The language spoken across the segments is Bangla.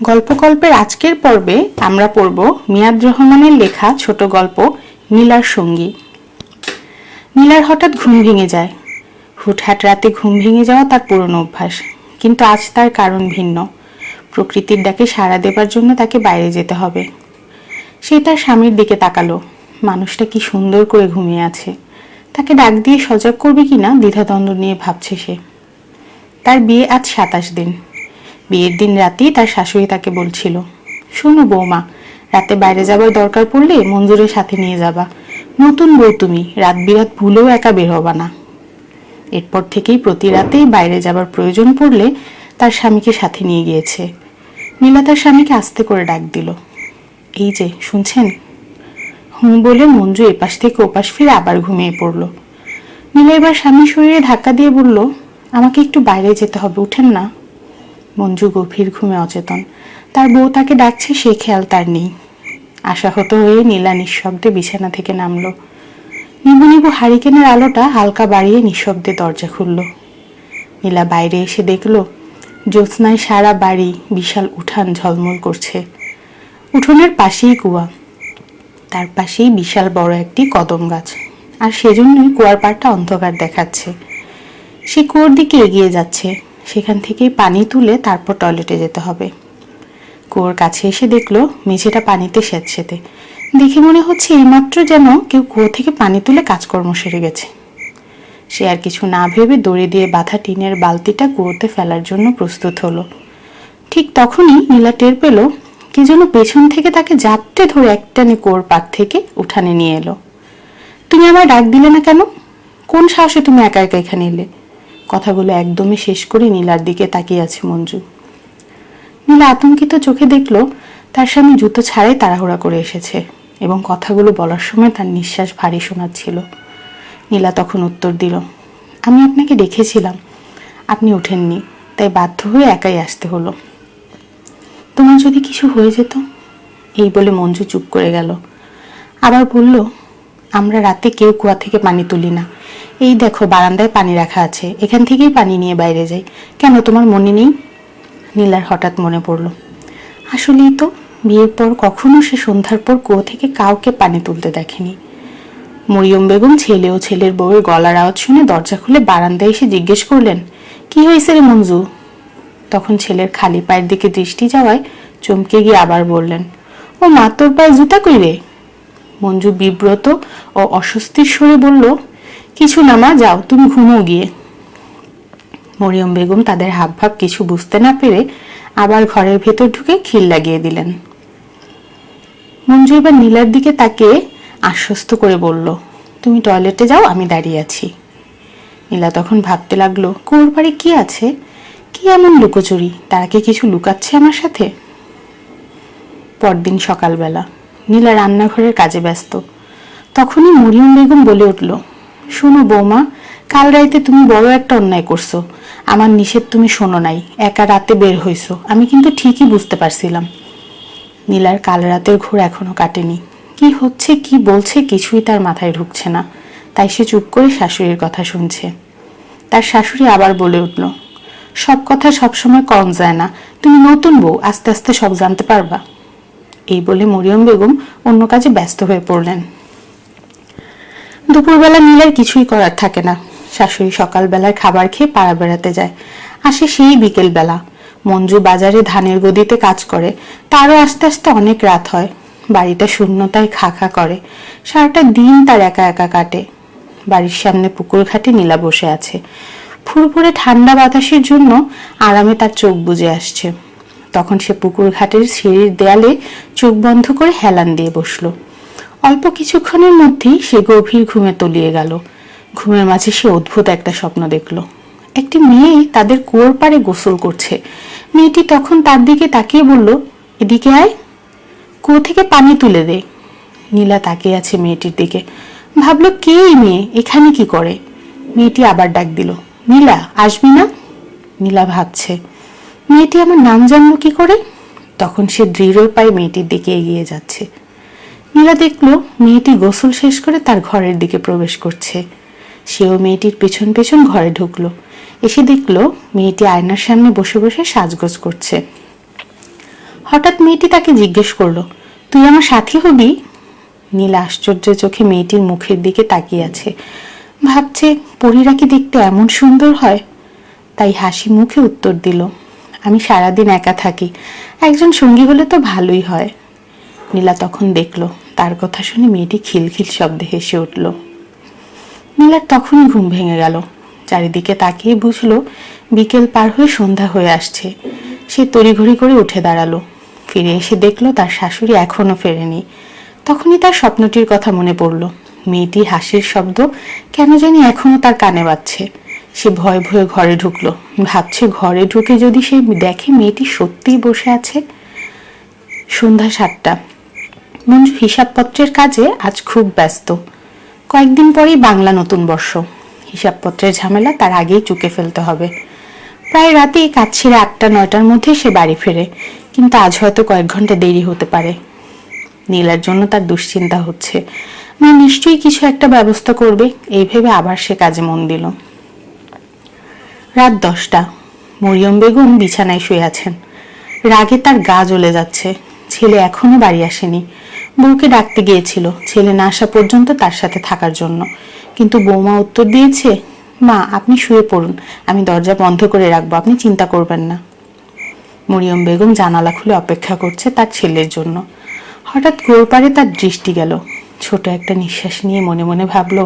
গল্পকল্পের আজকের পর্বে আমরা পড়ব মিয়াদ রহমানের লেখা ছোট গল্প, নীলার সঙ্গী। নীলার হঠাৎ ঘুম ভেঙে যায়। হুটহাট রাতে ঘুম ভেঙে যাওয়া তার পুরনো অভ্যাস, কিন্তু আজ তার কারণ ভিন্ন। প্রকৃতির ডাকে সাড়া দেবার জন্য তাকে বাইরে যেতে হবে। সে তার স্বামীর দিকে তাকালো। মানুষটা কি সুন্দর করে ঘুমিয়ে আছে। তাকে ডাক দিয়ে সজাগ করবে কিনা দ্বিধাদ্বন্দ্ব নিয়ে ভাবছে সে। তার বিয়ে আজ সাতাশ দিন। বিয়ের দিন রাতেই তার শাশুড়ি তাকে বলছিল, শোনো বৌমা, রাতে বাইরে যাবার দরকার পড়লে মঞ্জুরের সাথে নিয়ে যাবা। নতুন বউ তুমি, রাত বিরাত ভুলেও একা বের হবা না। এরপর থেকেই প্রতি রাতেই বাইরে যাবার প্রয়োজন পড়লে তার স্বামীকে সাথে নিয়ে গিয়েছে। নীলা তার স্বামীকে আস্তে করে ডাক দিল, এই যে, শুনছেন? হুম বলে মঞ্জু এপাশ থেকে ওপাশ ফিরে আবার ঘুমিয়ে পড়ল। নীলা এবার স্বামীর শরীরে ধাক্কা দিয়ে বলল, আমাকে একটু বাইরে যেতে হবে, উঠেন না। মঞ্জু গভীর ঘুমে অচেতন। তার বউ তাকে ডাকছে, সে খেয়াল তার নেই। আশাহত হয়ে নীলা নিঃশব্দে বিছানা থেকে নামলো। নিবু নিবু হারিকেনের আলোটা হালকা বাড়িয়ে নিঃশব্দে দরজা খুলল। নীলা বাইরে এসে দেখল, জ্যোৎস্নায় সারা বাড়ি বিশাল উঠান ঝলমল করছে। উঠোনের পাশেই কুয়া। তার পাশেই বিশাল বড় একটি কদম গাছ। আর সেজন্যই কুয়ার পাড়টা অন্ধকার দেখাচ্ছে। সে কুয়োর দিকে এগিয়ে যাচ্ছে। সেখান থেকেই পানি তুলে তারপর টয়লেটে যেতে হবে। কুয়োর কাছে এসে দেখল মেঝেটা পানিতে স্যাঁতসেতে। দেখে মনে হচ্ছে এইমাত্র যেন কেউ কুয়ো থেকে পানি তুলে কাজকর্ম সেরে গেছে। সে আর কিছু না ভেবে দড়ি দিয়ে বাঁধা টিনের বালতিটা কুয়োতে ফেলার জন্য প্রস্তুত হলো। ঠিক তখনই নীলা টের পেল কি যেন পেছন থেকে তাকে জাপটে ধরে একটানে কুয়োর পাক থেকে উঠানে নিয়ে এলো। তুমি আমার ডাক দিলে না কেন? কোন সাহসে তুমি একা একা এখানে এলে? কথাগুলো একদমই শেষ করে নীলার দিকে তাকিয়ে আছে মঞ্জু। নীলা আতঙ্কিত চোখে দেখল, তার স্বামী জুতো ছাড়াই তাড়াহুড়া করে এসেছে এবং কথাগুলো বলার সময় তার নিঃশ্বাস ভারী শোনাচ্ছিল। নীলা তখন উত্তর দিল, আমি আপনাকে ডেকেছিলাম, আপনি ওঠেননি, তাই বাধ্য হয়ে একাই আসতে হলো। তোমার যদি কিছু হয়ে যেত? এই বলে মঞ্জু চুপ করে গেল। আবার বলল, আমরা রাতে কেউ কুয়া থেকে পানি তুলি না এই দেখো, বারান্দায় পানি রাখা আছে। এখান থেকেই পানি নিয়ে বাইরে যাই। কেন, তোমার মনে নেই? নীলার হঠাৎ মনে পড়ল। আসলেই তো, বিয়ের পর কখনো সে সন্ধ্যার পর কুয়ো থেকে কাউকে পানি তুলতে দেখেনি। মরিয়ম বেগম ছেলে ও ছেলের বউয়ের গলার আওয়াজ শুনে দরজা খুলে বারান্দায় এসে জিজ্ঞেস করলেন, কি হয়েছে রে মঞ্জু? তখন ছেলের খালি পায়ের দিকে দৃষ্টি যাওয়ায় চমকে গিয়ে আবার বললেন, ও মা, তোর পায়ে জুতা কই রে? মঞ্জু বিব্রত ও অস্বস্তির স্বরে বলল কিছু না মা যাও, তুমি ঘুমো গিয়ে। মরিয়ম বেগম তাদের হাবভাব কিছু বুঝতে না পেরে আবার ঘরের ভেতর ঢুকে খিল লাগিয়ে দিলেন। মঞ্জু এবার নীলার দিকে তাকে আশ্বস্ত করে বলল, তুমি টয়লেটে যাও, আমি দাঁড়িয়ে আছি। নীলা তখন ভাবতে লাগল, কুয়োর পাড়ে কি আছে? কি এমন লুকোচুরি? তারা কি কিছু লুকাচ্ছে আমার সাথে? পরদিন সকালবেলা নীলা রান্নাঘরের কাজে ব্যস্ত। তখনই মরিয়ম বেগম বলে উঠল শোনো বৌমা, কাল রাইতে তুমি বড় একটা অন্যায় করছ। আমার নিষেধ তুমি শোনো নাই, একা রাতে বের হইছো। আমি কিন্তু ঠিকই বুঝতে পারছিলাম। নীলার কাল রাতের ঘোর এখনও কাটেনি। কি হচ্ছে, কি বলছে কিছুই তার মাথায় ঢুকছে না। তাই সে চুপ করে শাশুড়ির কথা শুনছে। তার শাশুড়ি আবার বলে উঠল, সব কথা সবসময় কম যায় না। তুমি নতুন বউ, আস্তে আস্তে সব জানতে পারবা। এই বলে মরিয়ম বেগম অন্য কাজে ব্যস্ত হয়ে পড়লেন। দুপুরবেলা নীলার কিছুই করার থাকে না। শাশুড়ি সকালবেলায় খাবার খেয়ে পাড়া বেড়াতে যায়। আসে সেই বিকেল বেলা মঞ্জু বাজারে ধানের গদিতে কাজ করে। তারও আস্তে আস্তে অনেক রাত হয়। বাড়িটা শূন্যতায় খা খা করে। সারাটা দিন তার একা একা কাটে। বাড়ির সামনে পুকুর ঘাটে নীলা বসে আছে। ফুরফুরে ঠান্ডা বাতাসের জন্য আরামে তার চোখ বুজে আসছে। তখন সে পুকুর ঘাটের সিঁড়ির দেয়ালে চোখ বন্ধ করে হেলান দিয়ে বসল। অল্প কিছুক্ষণের মধ্যেই সে গভীর ঘুমে তলিয়ে গেল। ঘুমের মাঝে সে অদ্ভুত একটা স্বপ্ন দেখল। একটি মেয়ে তাদের কুয়োর পাড়ে গোসল করছে। মেয়েটি তখন তার দিকে তাকিয়ে বলল, এদিকে আয়। কুয়ো থেকে পানি তুলে দে। নীলা তাকিয়ে আছে মেয়েটির দিকে। ভাবলো, কে এই মেয়ে? এখানে কি করে? মেয়েটি আবার ডাক দিল, নীলা, আসবি না? নীলা ভাবছে, মেয়েটি আমার নাম জানলো কি করে? তখন সে দৃঢ় পায়ে মেয়েটির দিকে এগিয়ে যাচ্ছে। নীলা দেখল মেয়েটি গোসল শেষ করে তার ঘরের দিকে প্রবেশ করছে। সেও মেয়েটির পেছন পেছন ঘরে ঢুকলো। এসে দেখল মেয়েটি আয়নার সামনে বসে বসে সাজগোজ করছে। হঠাৎ মেয়েটি তাকে জিজ্ঞেস করল, তুই আমার সাথী হবি? নীলা আশ্চর্য চোখে মেয়েটির মুখের দিকে তাকিয়ে আছে। ভাবছে, পরীরা কি দেখতে এমন সুন্দর হয়? তাই হাসি মুখে উত্তর দিল, আমি সারাদিন একা থাকি, একজন সঙ্গী হলে তো ভালোই হয়। নীলা তখন দেখল তার কথা শুনে মেয়েটি খিলখিল শব্দে হেসে উঠল। নীলার তখনই ঘুম ভেঙে গেল। চারিদিকে তাকিয়ে বুঝলো, বিকেল পার হয়ে সন্ধ্যা হয়ে আসছে। সে তড়িঘড়ি করে উঠে দাঁড়াল। ফিরে এসে দেখল, তার শাশুড়ি এখনও ফেরেনি। তখনই তার স্বপ্নটির কথা মনে পড়ল। মেয়েটি হাসির শব্দ কেন জানি এখনও তার কানে বাজছে। সে ভয়ে ভয়ে ঘরে ঢুকলো। ভাবছে, ঘরে ঢুকে যদি সে দেখে মেয়েটি সত্যিই বসে আছে। সন্ধ্যা সাতটা। মঞ্জু হিসাবপত্রের কাজে আজ খুব ব্যস্ত। কয়েকদিন পরেই বাংলা নতুন বর্ষ। হিসাবপত্রের ঝামেলা তার আগেই চুকে ফেলতে হবে। প্রায় রাতে কাজ ছেড়ে আটটা, নয়টার মধ্যে সে বাড়ি ফেরে, কিন্তু আজ হয়তো কয়েক ঘণ্টা দেরি হতে পারে। নীলার জন্য তার দুশ্চিন্তা হচ্ছে। মা নিশ্চয়ই কিছু একটা ব্যবস্থা করবে, এই ভেবে আবার সে কাজে মন দিল। রাত দশটা। মরিয়ম বেগম বিছানায় শুয়ে আছেন। রাগে তার গা জ্বলে যাচ্ছে। ছেলে এখনও বাড়ি আসেনি। বউকে ডাকতে গিয়েছিল। ছেলে না আসা পর্যন্ত তার সাথে থাকার জন্য। কিন্তু বৌমা উত্তর দিয়েছে, মা, আপনি শুয়ে পড়ুন। আমি দরজা বন্ধ করে রাখব। আপনি চিন্তা করবেন না। মরিয়ম বেগম জানালা খুলে অপেক্ষা করছে তার ছেলের জন্য। হঠাৎ গোড়পাড়ে তার দৃষ্টি গেল। ছোট একটা নিঃশ্বাস নিয়ে মনে মনে ভাবলো,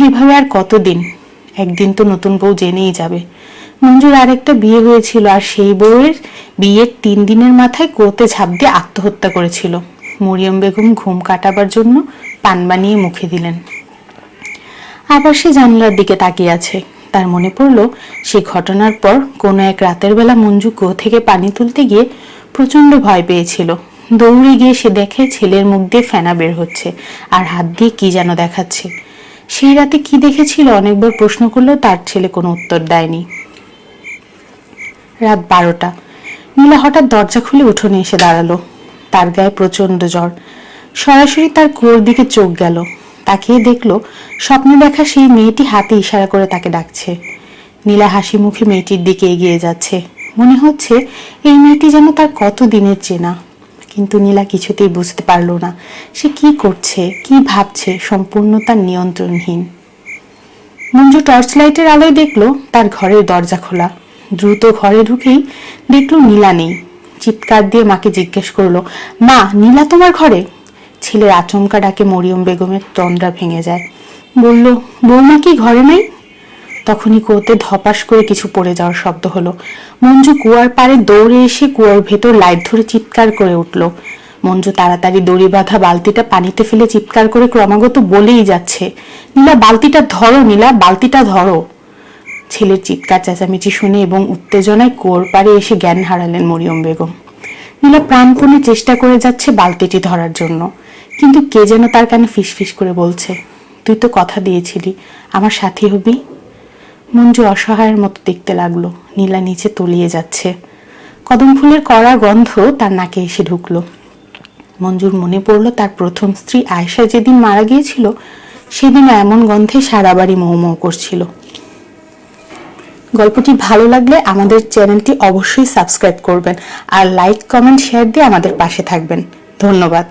এভাবে আর কতদিন? একদিন তো নতুন বউ জেনেই যাবে। মঞ্জুর আরেকটা বিয়ে হয়েছিল আর সেই বউয়ের বিয়ের তিন দিনের মাথায় কোতে ঝাঁপ দিয়ে আত্মহত্যা করেছিল। মরিয়ম বেগম ঘুম কাটাবার জন্য পান বানিয়ে মুখে দিলেন। আবার সে জানলার দিকে তাকিয়ে আছে। তার মনে পড়ল সেই ঘটনার পর কোনো এক রাতের বেলা মঞ্জু কুয়ো থেকে পানি তুলতে গিয়ে প্রচণ্ড ভয় পেয়েছিল। দৌড়ে গিয়ে সে দেখে ছেলের মুখ দিয়ে ফেনা বের হচ্ছে আর হাত দিয়ে কি যেন দেখাচ্ছে। সেই রাতে কি দেখেছিল অনেকবার প্রশ্ন করলেও তার ছেলে কোনো উত্তর দেয়নি। রাত বারোটা। নীলা হঠাৎ দরজা খুলে উঠোনে এসে দাঁড়াল। তার গায়ে প্রচণ্ড জ্বর। সরাসরি তার কুয়োর দিকে চোখ গেল। তাকিয়ে দেখল, স্বপ্নে দেখা সেই মেয়েটি হাতে ইশারা করে তাকে ডাকছে। নীলা হাসি মুখে মেয়েটির দিকে এগিয়ে যাচ্ছে। মনে হচ্ছে এই মেয়েটি যেন তার কত দিনের চেনা। কিন্তু নীলা কিছুতেই বুঝতে পারল না, সে কি করছে, কি ভাবছে, সম্পূর্ণ তার নিয়ন্ত্রণহীন। মঞ্জু টর্চ লাইটের আলোয় দেখল, তার ঘরের দরজা খোলা। দ্রুত ঘরে ঢুকেই দেখল নীলা নেই। চিৎকার দিয়ে মাকে জিজ্ঞেস করল, মা, নীলা তোমার ঘরে? ছেলের আচমকা ডাকে মরিয়ম বেগমের তন্দ্রা ভেঙে যায়। বলল, বৌমা কি ঘরে নেই? তখনই কুয়োতে ধপাস করে কিছু পড়ে যাওয়ার শব্দ হলো। মঞ্জু কুয়ার পাড়ে দৌড়ে এসে কুয়ার ভেতর লাইট ধরে চিৎকার করে উঠল। মঞ্জু তাড়াতাড়ি দড়ি বাঁধা বালতিটা পানিতে ফেলে চিৎকার করে ক্রমাগত বলেই যাচ্ছে, নীলা, বালতিটা ধরো, নীলা, বালতিটা ধরো। ছেলের চিৎকার, চেঁচামেচি শুনে এবং উত্তেজনায় কোর পাড়ে এসে জ্ঞান হারালেন মরিয়ম বেগম। নীলা প্রাণপণে চেষ্টা করে যাচ্ছে বালতিটি ধরার জন্য। কিন্তু কে যেন তার কানে ফিসফিস করে বলছে, তুই তো কথা দিয়েছিলি, আমার সাথী হবি? মঞ্জু অসহায়ের মতো দেখতে লাগল। নীলা নিচে তলিয়ে যাচ্ছে। কদম ফুলের কড়া গন্ধ তার নাকে এসে ঢুকলো। মঞ্জুর মনে পড়ল তার প্রথম স্ত্রী আয়েশা যেদিন মারা গিয়েছিল সেদিন এমন গন্ধে সারা বাড়ি মৌ করছিল। গল্পটি ভালো লাগলে আমাদের চ্যানেলটি অবশ্যই সাবস্ক্রাইব করবেন আর লাইক, কমেন্ট, শেয়ার দিয়ে আমাদের পাশে থাকবেন। ধন্যবাদ।